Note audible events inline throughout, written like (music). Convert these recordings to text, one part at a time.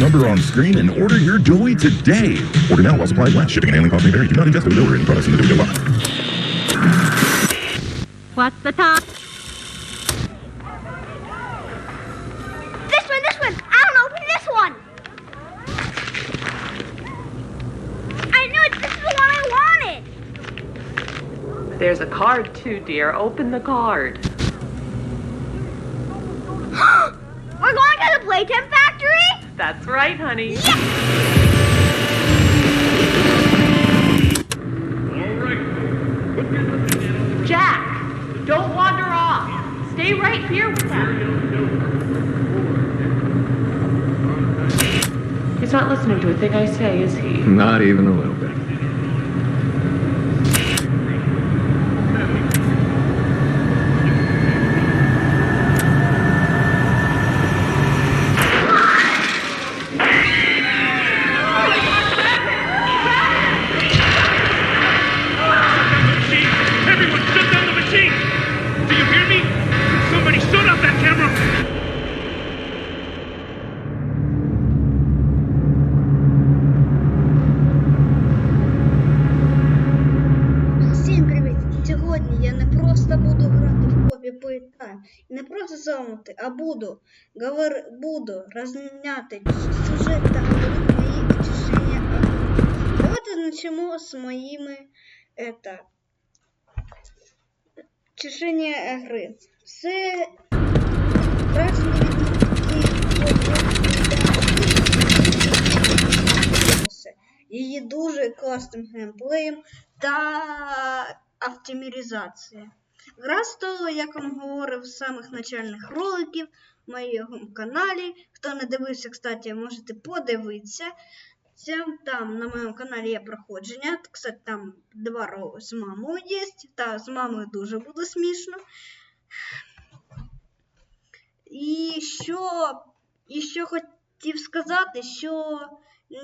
Call the number on screen and order your joy today. Order now while supplies last. Shipping and handling costs may vary. Do not ingest or deliver any products in the video box. What's the time? This one, this one. I don't know. Open this one. I knew it. This is the one I wanted. There's a card too, dear. Open the card. We're going to the Playtime Factory. That's right, honey. Jack, don't wander off. Stay right here with them. He's not listening to a thing I say, is he? Not even a little bit. Розняти сюжет та говорити мої втішення. Давайте почнемо з моїми это, чешення гри. Це враження від її дуже класним геймплеєм та оптимізація. Гра стала, як вам говорив, з самих начальних роликів моєму каналі. Хто не дивився, кстати, можете подивитися. Цям Там на моєму каналі є проходження. Кстати, там два роли з мамою є. Та з мамою дуже буде смішно. І що, і що хотів сказати, що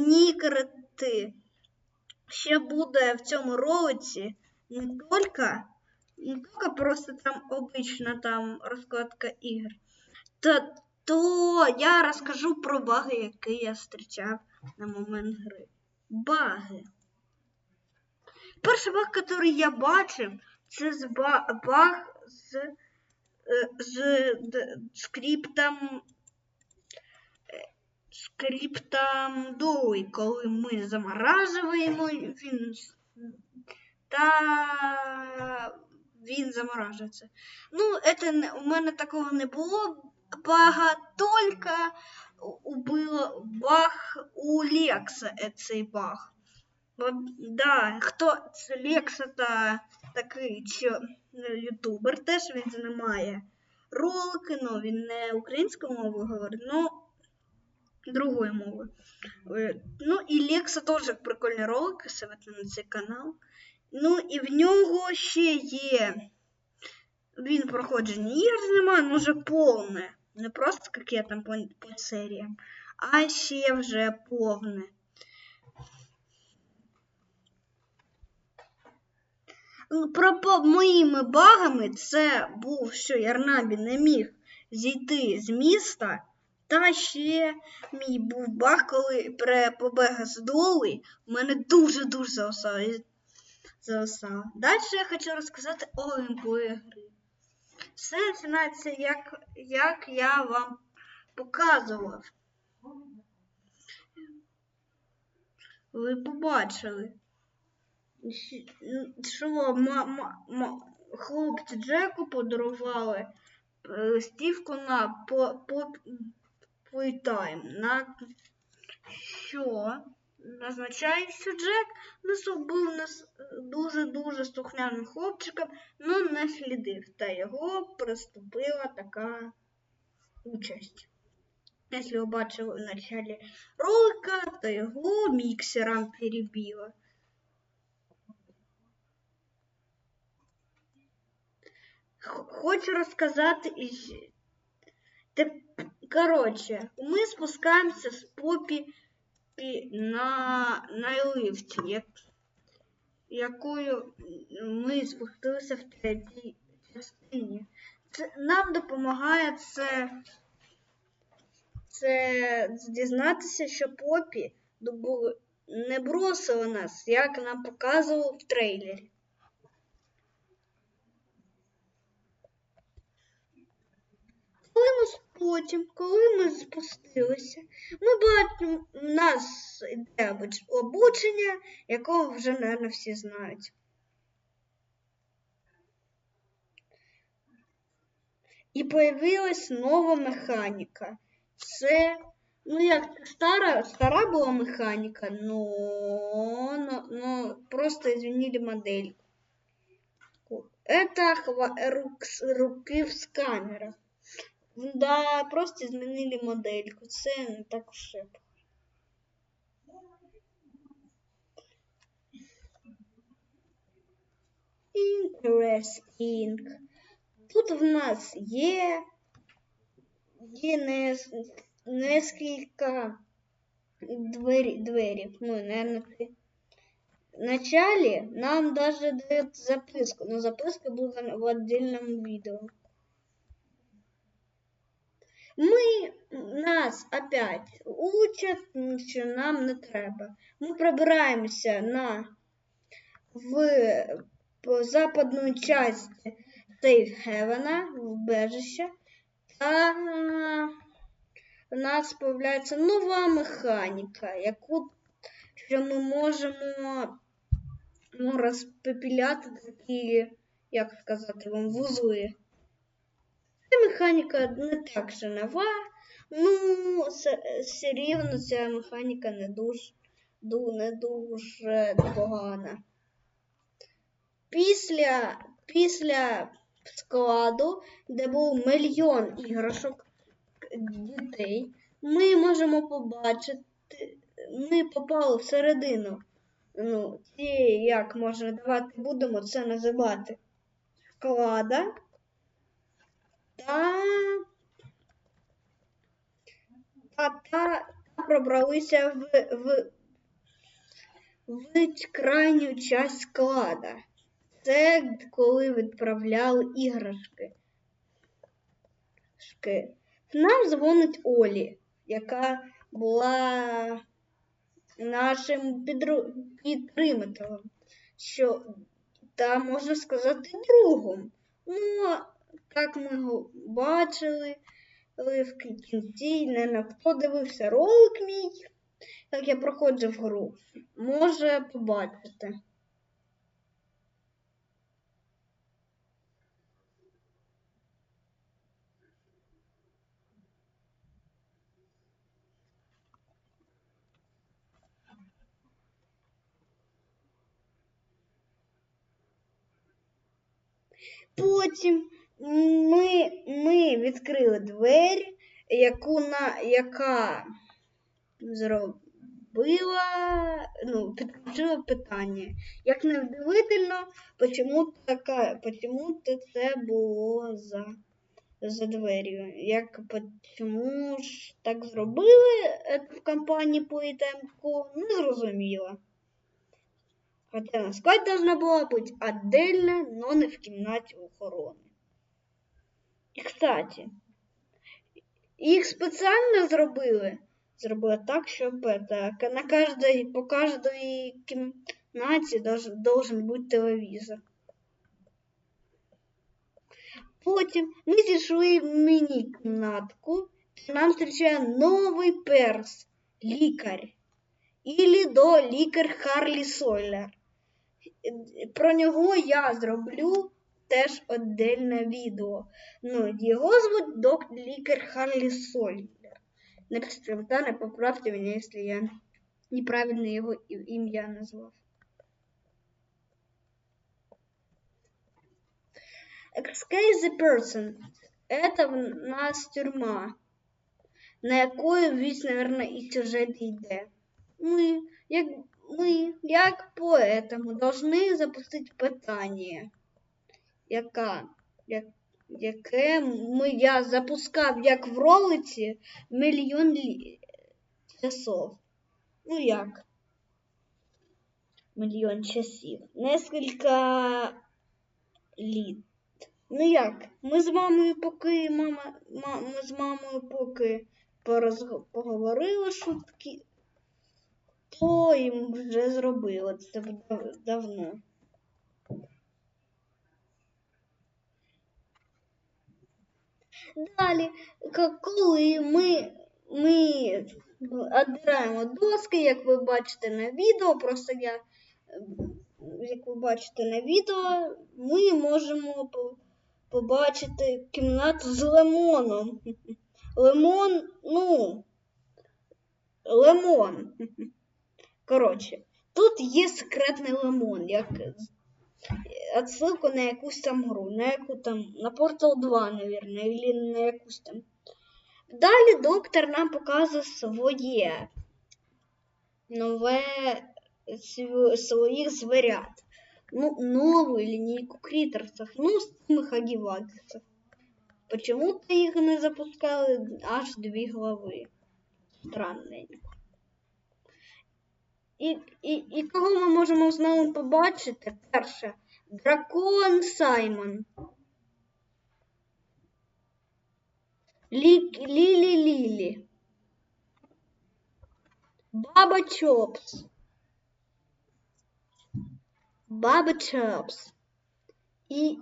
Нікерти ще буде в цьому ролиці не тільки, не тільки просто там обична там розкладка ігор, то, то я розкажу про баги, які я зустрічав на момент гри. Баги. Перший баг, який я бачив, це з ба- баг з, е, з скриптом скриптом долі, коли ми заморажуємо, він та він заморажується. Ну, не- у мене такого не було. Бага тільки у- було баг у Лекса е, цей баг. Да, хто Лекса та такий що, е, ютубер, теж він знімає ролики, ну він не українською мовою говорить, ну другою мовою. Е, Ну і Лекса теж прикольні ролики, советую на цей канал. Ну і в нього ще є. Він проходження ігор знімає, ну вже повне. Не просто як я там по, по серіям, а ще вже повне. Ну, Про моїми багами це був, що Ярнабі не міг зійти з міста. Та ще мій був баг, коли при побега з доли мене дуже-дуже зависало. Далі я хочу розказати о геймплеї гри. Все починається, як, як я вам показував. Ви побачили, що хлопці Джеку подарували е, листівку на по, Playtime, на що? Означає, що Джек не був дуже-дуже слухняним хлопчиком, ну не слідив, та його приступила така участь. Якщо ви бачили в началі ролика, то його міксером перебило. Хочу розказати із Коротше, ми спускаємося з попі на, на лифті, якою ми спустилися в третій частині. Це, нам допомагає це, це дізнатися, що Попі не бросила нас, як нам показували в трейлері. Коли ми потім, коли ми спустилися, ми бачимо, у нас обучення, якого вже, мабуть, всі знають. І появилась нова механіка. Це, ну як стара, стара була механіка, но, но, но просто изменили модель. Это рук, руки в камерах. Да, просто змінили модельку. Це не так уж. Interesting. Тут в нас є, є нес, нескільки двері, дверів. Ну, наверное, три. Вначале нам даже дают записку, но записка будет в отдельном видео. Мы нас опять учат, що нам не треба. Ми пробираємося на в по западну часть Сейфхевена, вбежище, та е, у нас з'являється нова механіка, яку що ми можемо ну, розпепіляти такі, як сказати вам, вузли. Ця механіка не так же нова, ну, все рівно ця механіка не дуже, не дуже погана. Після, після складу, де був мільйон іграшок дітей, ми можемо побачити, ми попали всередину. Ну, ці, як можна давати, будемо це називати склада. Та, та, та пробралися в, в, в крайню часть склада. Це коли відправляли іграшки. Шки. Нам дзвонить Олі, яка була нашим підру- підтримателем, що та можна сказати другом. Ну, як ми його бачили в кінці, не хто дивився ролик мій, як я проходжу в гру, може побачити. Потім ми, ми відкрили двері, яку на, яка зробила, ну, підключила питання. Як не вдивительно, почему така, почему це було за, за дверью? Як чому ж так зробили е, в компанії по ітемку, не зрозуміло. Хотя на складе должна была быть отдельно, но не в кімнаті охорони. І, кстати, їх спеціально зробили. Зробили так, щоб это, на каждой, по кожній кімнаті должен, должен бути телевізор. Потім ми зійшли в міні-кімнатку, і нам зустрічає новий перс, лікар. Ілі до лікар Харлі Сойлер. Про нього я зроблю теж отдельне відео. Ну, його звуть док лікар Харлі Сойлер. Напишіть в коментарі, поправте мене, якщо я неправильно його ім'я назвав. Escape the person. Это в нас тюрма, на якої весь, наверное, і сюжет йде. Ми, як, ми, як поетому, должны запустити питання, яка, як, яке ми, я запускав як в ролиці мільйон часов. Ну як? Мільйон часів. Несколько літ. Ну як? Ми з мамою поки, мама, ма- ми з мамою поки порозг- поговорили шутки, то їм вже зробили це дав- давно. Далі, коли ми, ми відбираємо доски, як ви бачите на відео, просто я, як ви бачите на відео, ми можемо побачити кімнату з лимоном. (laughs) Лимон, ну, лимон. (laughs) Коротше, тут є секретний лимон, як отсылку на якусь там гру, на яку там, на Portal 2, наверное, или на якусь там. Далі доктор нам показує своє нове св- своїх звірят. Ну, нову лінійку крітерсів, ну, цими хагівадців. Почему-то їх не запускали аж дві глави. Странненько. І, і, і кого ми можемо знову побачити? Перше, дракон Саймон. Лі, Лілі Лілі. Баба Чопс. Баба Чопс. І,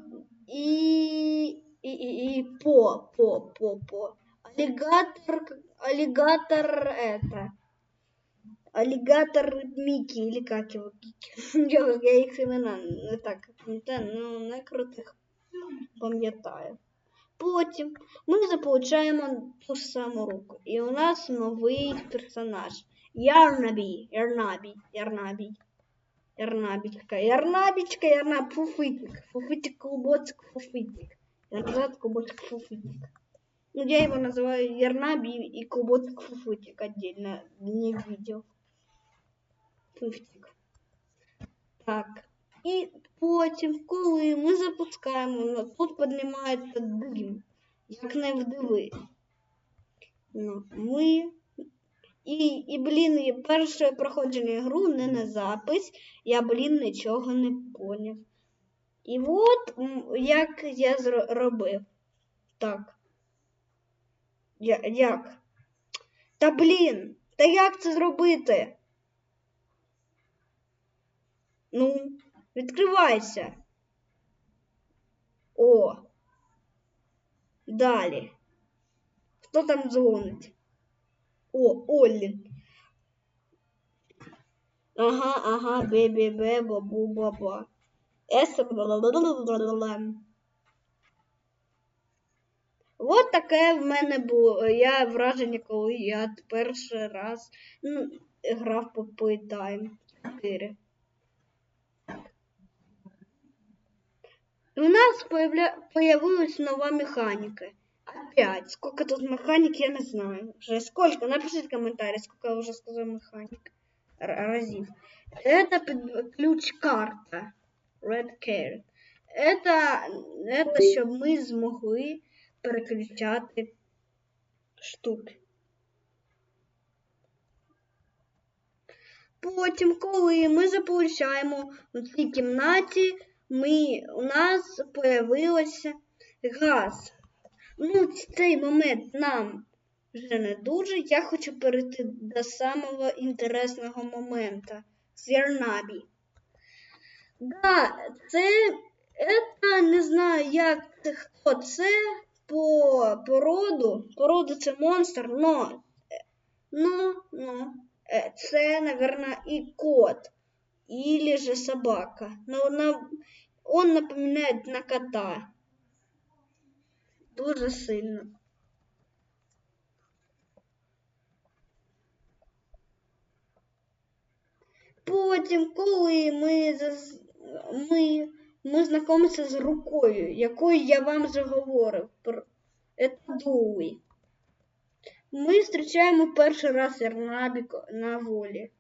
і, і, і, і по, по, по, по. Аллигатор, аллигатор это. Аллигатор Микки, или как его, Кики. (laughs) Я, я їх імена не так пам'ятаю, ну не крутих пам'ятаю. Потім ми заполучаємо ту ж саму руку. І у нас новий персонаж. Ярнабі, Ярнабі, Ярнабі. Ярнабічка, Ярнабічка, Ярна, Фуфитик. Фуфитик, клубочек, Фуфитик. Я назад клубочек, Фуфитик. Ну, я его называю Ярнаби и клубочек Фуфитик отдельно. Не видел. Фуфтик. Так. І потім, коли ми запускаємо, тут піднімається дим, як не вдиви. Ну, ми. І, і, блін, перше проходження гру не на запис. Я, блін, нічого не поняв. І от як я зробив. Так. Я, як? Та блін, та як це зробити? Ну, відкривайся. О. Далі. Хто там дзвонить? О, Оллі. Ага, ага, бе-бе-бе, бабу-баба. Еса бла-бла-бла-бла-бла. От таке в мене було. Я враження, коли я перший раз ну, грав по Playtime 4. У нас появля... появилась нова механика. Опять. Сколько тут механик, я не знаю. Уже сколько? Напишите в комментарии, сколько я уже сказал механик. Р- разів. Это під- ключ-карта. Red Card. Это, это щоб ми змогли переключати штуки. Потім, коли ми заполучаємо у цій кімнаті, ми, у нас появилося газ. Ну, цей момент нам вже не дуже. Я хочу перейти до самого інтересного моменту з Ярнабі. Да, це, це не знаю, як це, хто це по породу. Породу це монстр, но, но, но, е, це, наверное, і кот, или же собака. Но на, он напоминает на кота. Дуже сильно. Потім, коли ми, ми, ми знайомимося з рукою, якою я вам вже говорив. Це Дуї. Ми зустрічаємо перший раз Ярнабіка на волі.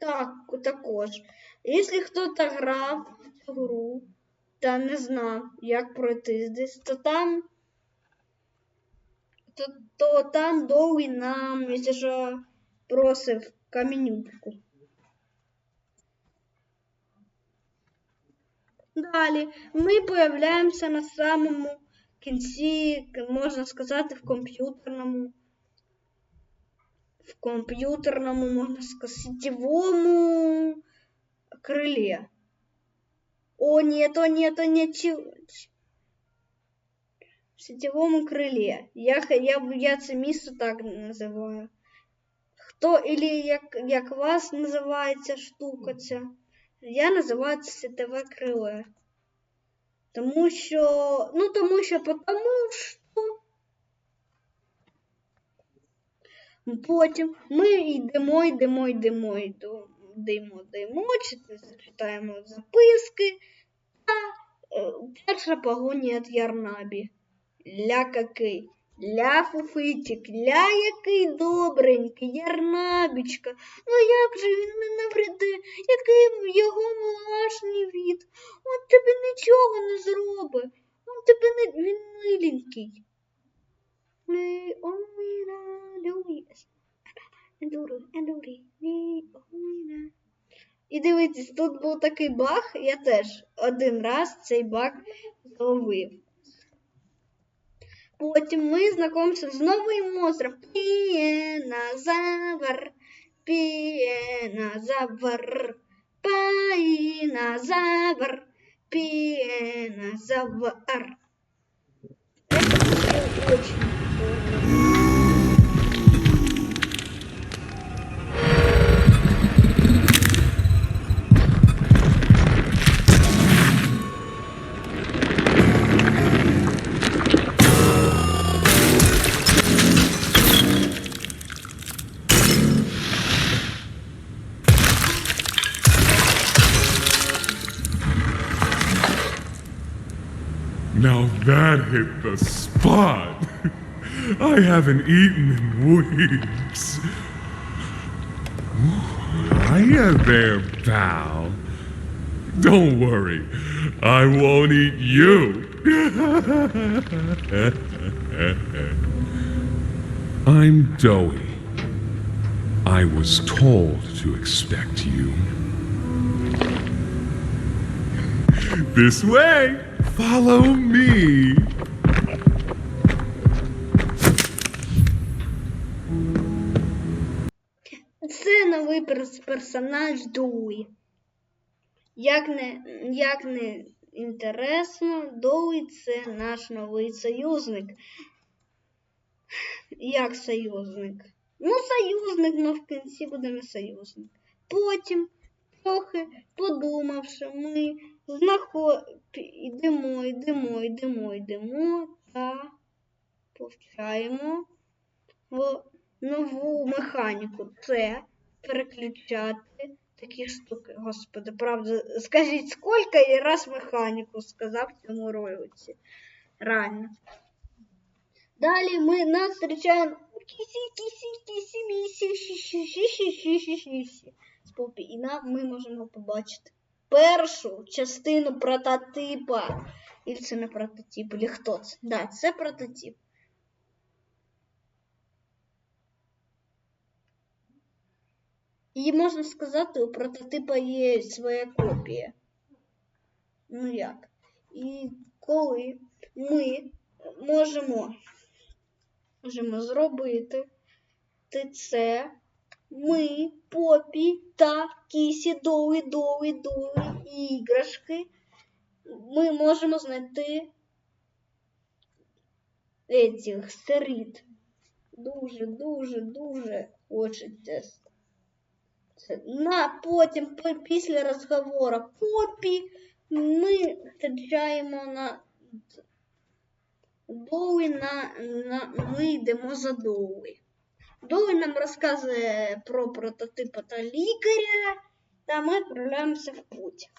Так, також. Якщо хтось грав в цю гру та не знав, як пройти здесь, то там то, то там довгий нам, якщо що, просив каменючку. Далі ми появляємося на самому кінці, можна сказати, в комп'ютерному. В комп'ютерному, можна сказати, сетевому крилі. О, нет, о, нет, о, нет, чи- В сетевому крилі. Я, я, я це місце так називаю. Хто, или як, як вас називається штука ця? Я називаю це сетеве крило. Тому що, ну тому що потому що потім ми йдемо, йдемо, йдемо, йдемо, йдемо, читаємо записки. Та е, перша погоня від Ярнабі. Ля какий. Ля фуфитик, ля який добренький, ярнабічка. Ну як же він не навреди, який його милашний від. Он тебе нічого не зробить. Он тебе не він миленький. Оміна люїс. Ендуру, ендурі, ні оміна. І дивіться, тут був такий баг, я теж один раз цей баг зловив. Потім ми знайомимося з новим монстром. Пієназавр, пієназавр, паїназавр, пієназавр. Это очень. Now that hit the spot. (laughs) I haven't eaten in weeks. Hiya there, pal. Don't worry, I won't eat you. (laughs) I'm Doughy. I was told to expect you. This way. Follow me. Персонаж Дуї. Як не, як не інтересно, Доуї це наш новий союзник. Як союзник? Ну, союзник, ну в кінці будемо союзник. Потім, трохи подумавши, ми знаход... йдемо, йдемо, йдемо, йдемо та повчаємо в нову механіку. Це переключати такі штуки. Господи, правда, скажіть, скільки і раз механіку сказав цьому ролиці. Реально. Далі ми нас зустрічаємо кісі, кісі, кісі, місі, ші, ші, ші, ші, ші, з. І нам ми можемо побачити першу частину прототипа. І це не прототип, чи хто це? Да, це прототип. І можна сказати, у прототипа є своя копія. Ну як? І коли ми можемо, можемо зробити ти це, ми, попі та кісі, доуї, доуї, доуї, іграшки, ми можемо знайти этих сиріт. Дуже, дуже, дуже хочеться. На потім, після розговору попі, ми зустрічаємо на Доуї на, на ми йдемо за Доуї. Доуї нам розказує про прототипа та лікаря, та ми відправляємося в путь.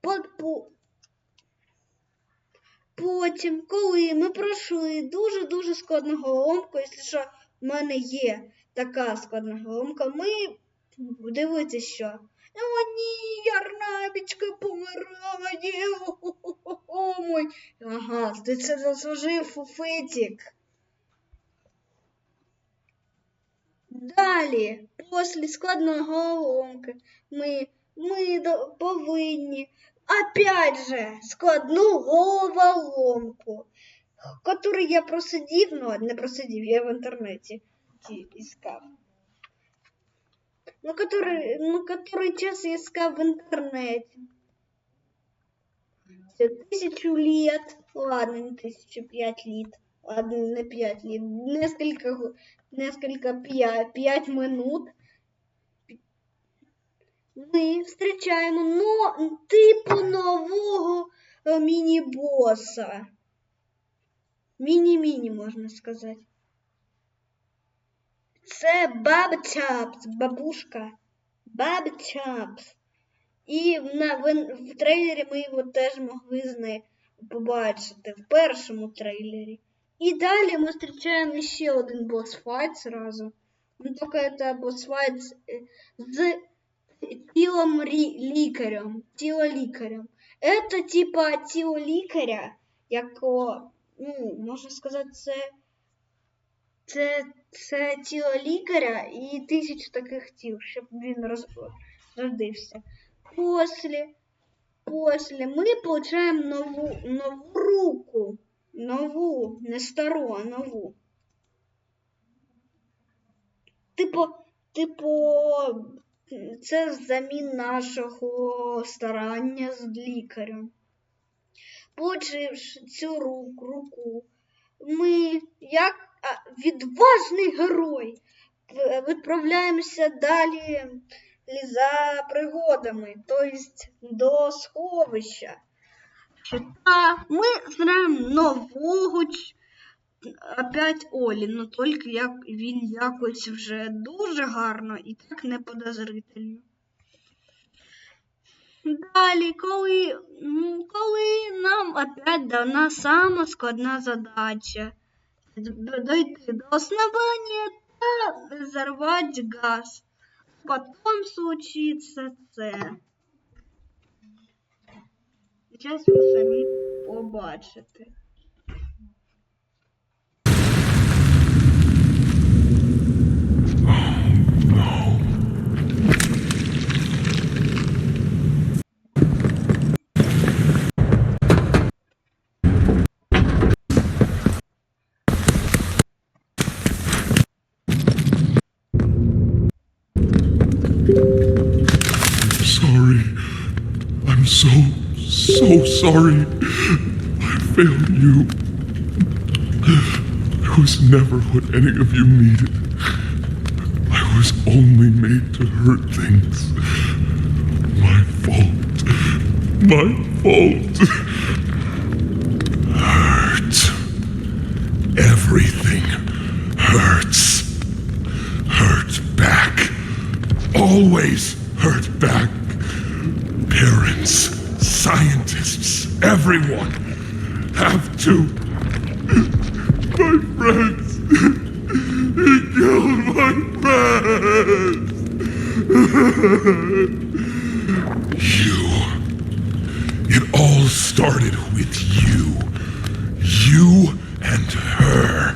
Под, по, Потім, коли ми пройшли дуже-дуже складну головоломку, якщо що в мене є така складна головоломка, ми дивіться, що. О, ні, ярнабічка помирає. О, мой. Ага, ти це заслужив, фуфетик. Далі, після складної головоломки, ми, ми повинні опять же, складну головоломку, которую я просидів, ну, не просидів, я в інтернеті ті- іскав. Ну, который, ну, который час я искал в интернете. Всё, Тысячу лет. Ладно, не тысячу, пять лет. Ладно, не пять лет. Несколько, гу- несколько пять, пять минут. Ми встречаємо но, типу нового е, міні-боса. Міні-міні, можна сказати. Це Баб Чапс, бабушка. Баб Чапс. І на, в, в трейлері ми його теж могли з нею побачити в першому трейлері. І далі ми зустрічаємо ще один босфайт зразу. Ну, тільки це босфайт з, з тілом лікарем. Тіло лікарем. Це типа тіло лікаря, якого, ну, можна сказати, це це, це тіло лікаря і тисячу таких тіл, щоб він роз, родився. После, после ми получаємо нову, нову руку. Нову, не стару, а нову. Типу, типу, це взамін нашого старання з лікарем. Получивши цю руку, ми, як а, відважний герой, відправляємося далі за пригодами, тобто до сховища. Та ми знаємо нового опять Олі, ну тільки як він якось вже дуже гарно і так не подозрительно. Далі, коли, коли нам опять дана сама складна задача дойти до основания та взорвать газ. Потом случится це. Зараз ви самі побачите. So, so sorry. I failed you. I was never what any of you needed. I was only made to hurt things. My fault. My fault. Hurt. Everything hurts. Hurt back. Always everyone have to. My friends. He killed my friends. you. It all started with you. You and her.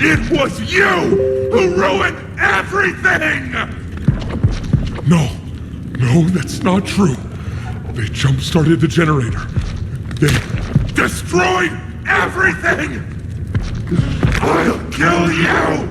It was you who ruined everything! No, no, that's not true. They jump started the generator. They destroyed everything! I'll kill you!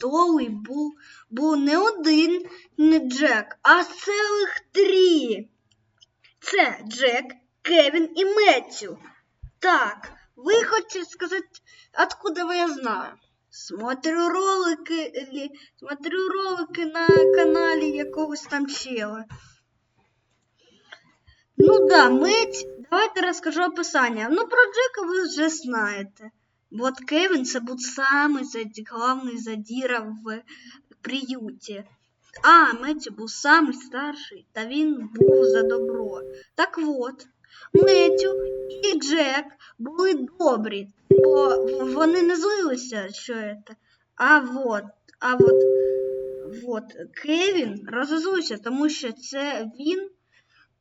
Долі був, був не один не Джек, а цілих три. Це Джек, Кевін і Меттю. Так, ви хочете сказати, откуда ви я знаю? Смотрю ролики, смотрю ролики на каналі якогось там чела. Ну да, мить. Давайте розкажу описання. Ну, про Джека ви вже знаєте. Вот Кевін це був самий заді- главний задіра в приюті. А Меттю був самий старший, та він був за добро. Так от, Меттю і Джек були добрі, бо вони не злилися, що це. А вот, а вот, вот, Кевін розозлився, тому що це він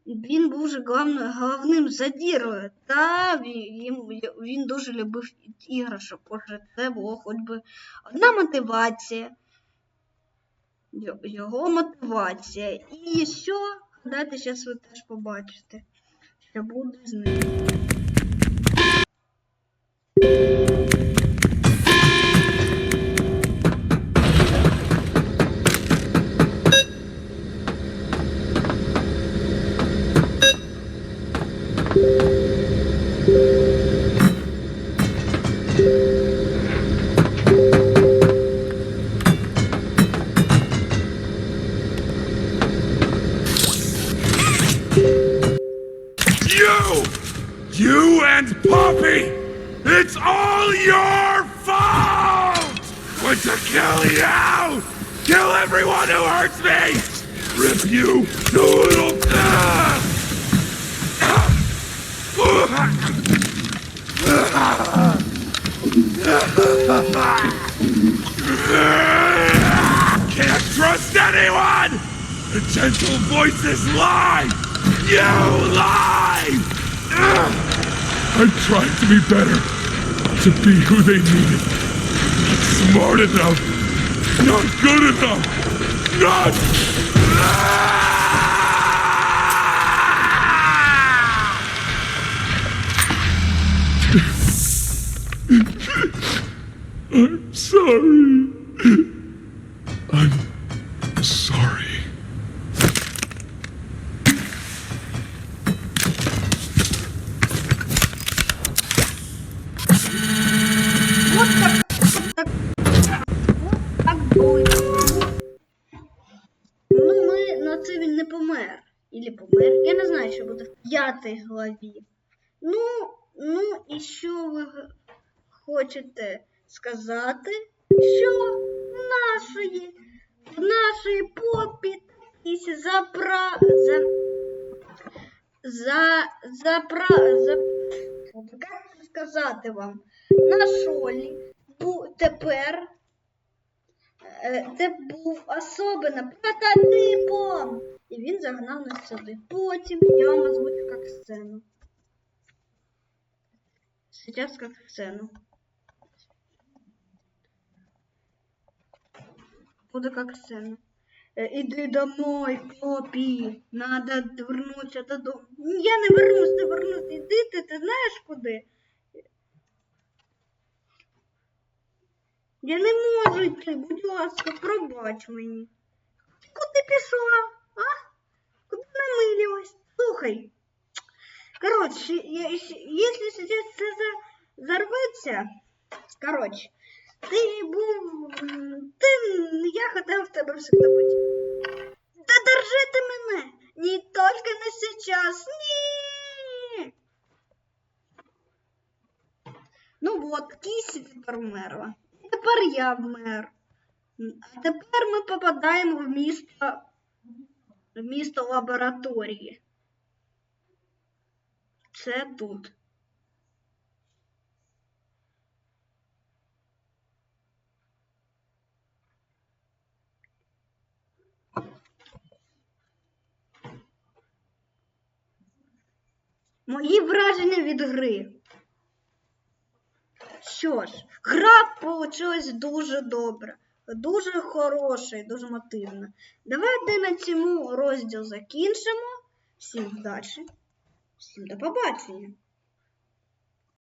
він був же главним, головним задірою, та він, він дуже любив іграшок, боже, це було хоч би одна мотивація. Його мотивація. І що? Дайте зараз ви теж побачите, що буде з ним. Ugh. I'm to be better, to be who they needed. Smart enough, not good enough, not. (laughs) I'm sorry. П'ятій главі. Ну, ну і що ви хочете сказати? Що в нашої, в нашої попі якісь запра... За... За... Запра... За... Як сказати вам? на шолі бу, тепер це був особливо прототипом. І він загнав нас сюди. Потім я озвучу як сцену. Сейчас как сцену. Буду как сцену. Э, Иди домой, попі. Надо вернуться додому. Я не вернусь, не вернусь. Іди ти, ти знаєш куди? Я не можу йти, будь ласка, пробач мені. Куди пішла? А? Куди намилилась? Слухай. Короче, я, если сейчас це за- зарветься, короче, ти був. Ти, я хотів в тебе всегда бути. Та держи ти мене! Не тільки не сейчас. Ні. Ну от, кісі тепер вмерла. Тепер я вмер. А тепер ми попадаємо в місто, місто лабораторії. Це тут. Мої враження від гри. Що ж, гра получилась дуже добра, дуже хороша і дуже мотивна. Давайте на цьому розділ закінчимо. Всім вдачі, всім до побачення.